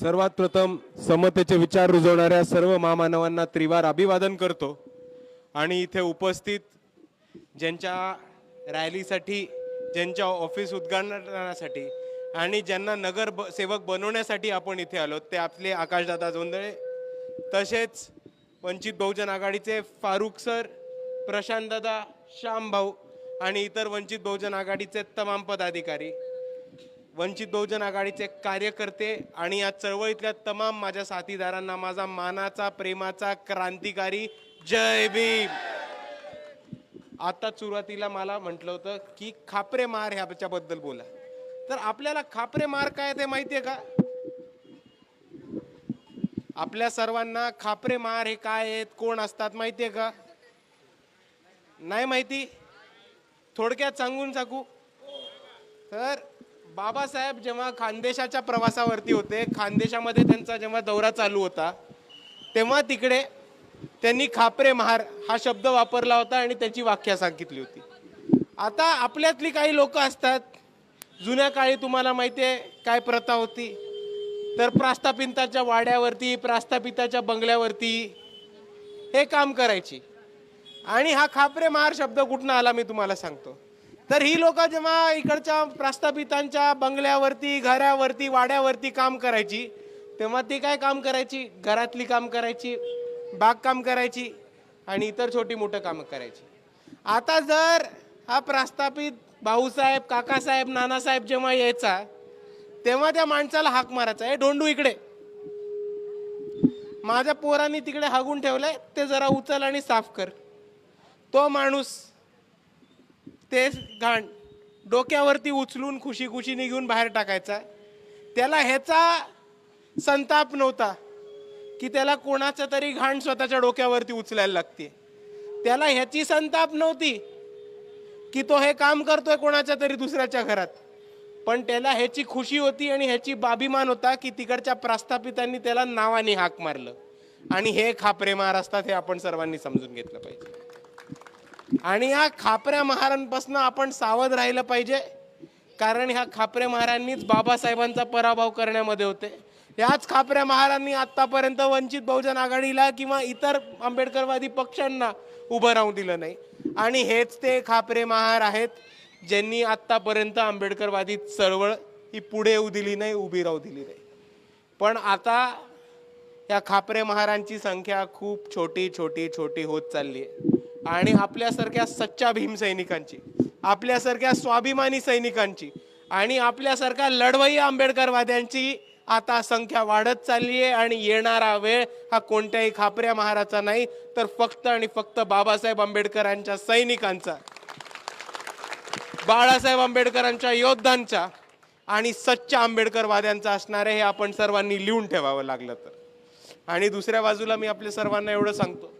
सर्वात प्रथम समतेचे विचार रुजवणाऱ्या सर्व महामानवांना त्रिवार अभिवादन करतो. आणि इथे उपस्थित ज्यांच्या रॅलीसाठी ज्यांच्या ऑफिस उद्घाटनासाठी आणि ज्यांना नगर ब सेवक बनवण्यासाठी आपण इथे आलो. ते आपले आकाशदादा जोंदळे तसेच वंचित बहुजन आघाडीचे फारुख सर प्रशांतदादा श्याम भाऊ आणि इतर वंचित बहुजन आघाडीचे तमाम पदाधिकारी. वंचित बहुजन आघाडीचे कार्यकर्ते आणि या चळवळीतल्या तमाम माझ्या साथीदारांना माझा मानाचा प्रेमाचा क्रांतिकारी जय भीम. आता सुरुवातीला मला म्हटलं होतं की खापरे मार ह्याच्याबद्दल बोला. तर आपल्याला खापरे मार काय ते माहिती आहे का? आपल्या सर्वांना खापरे मार हे काय आहेत कोण असतात माहिती आहे का? नाही माहिती? थोडक्यात सांगून सांगू. तर बाबासाहेब जेव्हा खानदेशाच्या प्रवासावरती होते खानदेशामध्ये त्यांचा जेव्हा दौरा चालू होता तेव्हा तिकडे त्यांनी खापरे महार हा शब्द वापरला होता आणि त्याची व्याख्या सांगितली होती. आता आपल्यातली काही लोक असतात जुन्या काळी तुम्हाला माहिती आहे काय प्रथा होती तर प्रास्तापिताच्या वाड्यावरती प्रास्तापिताच्या बंगल्यावरती हे काम करायची. आणि हा खापरे महार शब्द कुठनं आला मी तुम्हाला सांगतो. तर ही लोक जेव्हा इकडच्या प्रस्थापितांच्या बंगल्यावरती घरावरती वाड्यावरती काम करायची तेव्हा ती काय काम करायची? घरातली काम करायची बागकाम करायची आणि इतर छोटी मोठं कामं करायची. आता जर हा प्रस्थापित भाऊसाहेब काकासाहेब नानासाहेब जेव्हा यायचा तेव्हा त्या माणसाला हाक मारायचा आहे डोंडू इकडे. माझ्या पोरांनी तिकडे हागून ठेवलंय ते जरा उचल आणि साफ कर. तो माणूस ते घाण डोक्यावरती उचलून खुशी खुशीने घेऊन बाहेर टाकायचा. त्याला ह्याचा संताप नव्हता की त्याला कोणाचं तरी घाण स्वतःच्या डोक्यावरती उचलायला लागते. त्याला ह्याची संताप नव्हती की तो हे काम करतोय कोणाच्या तरी दुसऱ्याच्या घरात. पण त्याला ह्याची खुशी होती आणि ह्याची बाभिमान होता की तिकडच्या प्रास्थापितांनी त्याला नावाने हाक मारलं. आणि हे खापरे महार असतात हे आपण सर्वांनी समजून घेतलं पाहिजे. आणि या खापऱ्या महारांपासून आपण सावध राहिलं पाहिजे. कारण ह्या खापरे महारांनीच बाबासाहेबांचा पराभव करण्यामध्ये होते. याच खापऱ्या महारांनी आत्तापर्यंत वंचित बहुजन आघाडीला किंवा इतर आंबेडकरवादी पक्षांना उभं राहू दिलं नाही. आणि हेच ते खापरे महार आहेत ज्यांनी आत्तापर्यंत आंबेडकरवादी चळवळ ही पुढे येऊ दिली नाही उभी राहू दिली नाही. पण आता या खापरे महारांची संख्या खूप छोटी छोटी छोटी होत चालली आहे. आणि आपल्यासारख्या सच्च्या भीम सैनिकांची आपल्यासारख्या स्वाभिमानी सैनिकांची आणि आपल्यासारख्या लढवई आंबेडकरवाद्यांची आता संख्या वाढत चालली आहे आणि येणारा वेळ हा कोणत्याही खापऱ्या महाराचा नाही तर फक्त आणि फक्त बाबासाहेब आंबेडकरांच्या सैनिकांचा. बाळासाहेब आंबेडकरांच्या योद्धांच्या आणि सच्च्या आंबेडकरवाद्यांचा असणार आहे हे आपण सर्वांनी लिहून ठेवावं लागलं तर. आणि दुसऱ्या बाजूला मी आपल्या सर्वांना एवढं सांगतो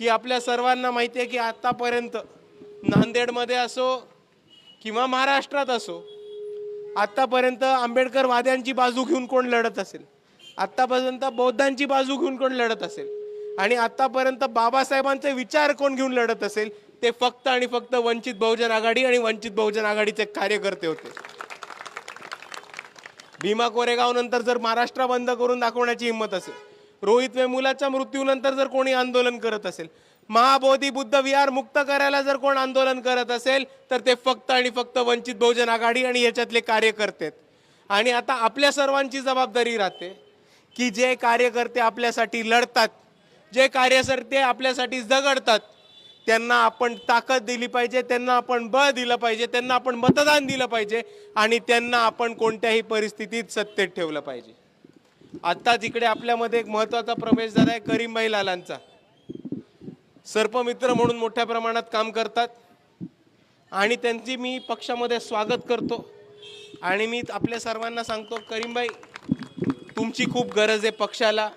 की आपल्या सर्वांना माहिती आहे की आत्तापर्यंत नांदेडमध्ये असो किंवा महाराष्ट्रात असो आतापर्यंत आंबेडकरवाद्यांची बाजू घेऊन कोण लढत असेल? आत्तापर्यंत बौद्धांची बाजू घेऊन कोण लढत असेल? आणि आत्तापर्यंत बाबासाहेबांचे विचार कोण घेऊन लढत असेल? ते फक्त आणि फक्त वंचित बहुजन आघाडी आणि वंचित बहुजन आघाडीचे कार्यकर्ते होते. भीमा कोरेगाव नंतर जर महाराष्ट्र बंद करून दाखवण्याची हिंमत असेल रोहित वेमुलाच्या मृत्यूनंतर जर कोणी आंदोलन करत असेल महाबोधी बुद्ध विहार मुक्त करायला जर कोण आंदोलन करत असेल तर ते फक्त आणि फक्त वंचित बहुजन आघाडी आणि याच्यातले कार्यकर्ते आणि आता आपल्या सर्वांची जबाबदारी राहते की जे कार्यकर्ते आपल्यासाठी लढतात जे कार्यकर्ते आपल्यासाठी झगडतात त्यांना आपण ताकद दिली पाहिजे त्यांना आपण बळ दिलं पाहिजे त्यांना आपण मतदान दिलं पाहिजे आणि त्यांना आपण कोणत्याही परिस्थितीत सत्तेत ठेवलं पाहिजे. आत्ता तिकडे आपल्यामध्ये एक महत्त्वाचा प्रवेश झाला आहे करीमबाई लालांचा. सर्पमित्र म्हणून मोठ्या प्रमाणात काम करतात. आणि त्यांची मी पक्षामध्ये स्वागत करतो. आणि मी आपल्या सर्वांना सांगतो करीमबाई तुमची खूप गरज आहे पक्षाला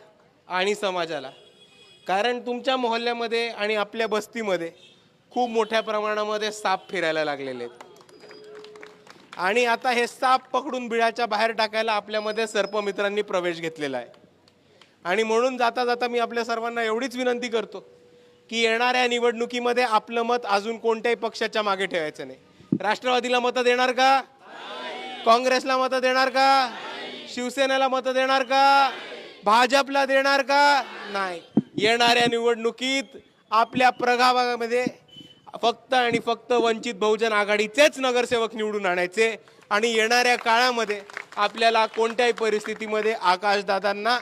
आणि समाजाला. कारण तुमच्या मोहल्ल्यामध्ये आणि आपल्या बस्तीमध्ये खूप मोठ्या प्रमाणामध्ये साप फिरायला लागलेले आहेत. आणि आता हे साप पकडून बिळाच्या बाहेर टाकायला आपल्यामध्ये सर्पमित्रांनी प्रवेश घेतलेला आहे. आणि म्हणून जाता जाता मी आपल्या सर्वांना एवढीच विनंती करतो की येणाऱ्या निवडणुकीमध्ये आपलं मत अजून कोणत्याही पक्षाच्या मागे ठेवायचं नाही. राष्ट्रवादीला मतं देणार का? काँग्रेसला मतं देणार का? शिवसेनेला मतं देणार का? भाजपला देणार का? नाही. येणाऱ्या निवडणुकीत आपल्या प्रभागामध्ये फक्त आणि फक्त वंचित बहुजन आघाडीचेच नगरसेवक निवडून आणायचे. आणि येणाऱ्या काळामध्ये आपल्याला कोणत्याही परिस्थितीमध्ये आकाशदादांना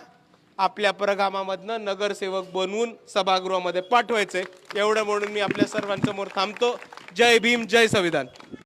आपल्या प्रगामामधनं नगरसेवक बनवून सभागृहामध्ये पाठवायचे. एवढं म्हणून मी आपल्या सर्वांसमोर थांबतो. जय भीम जय संविधान.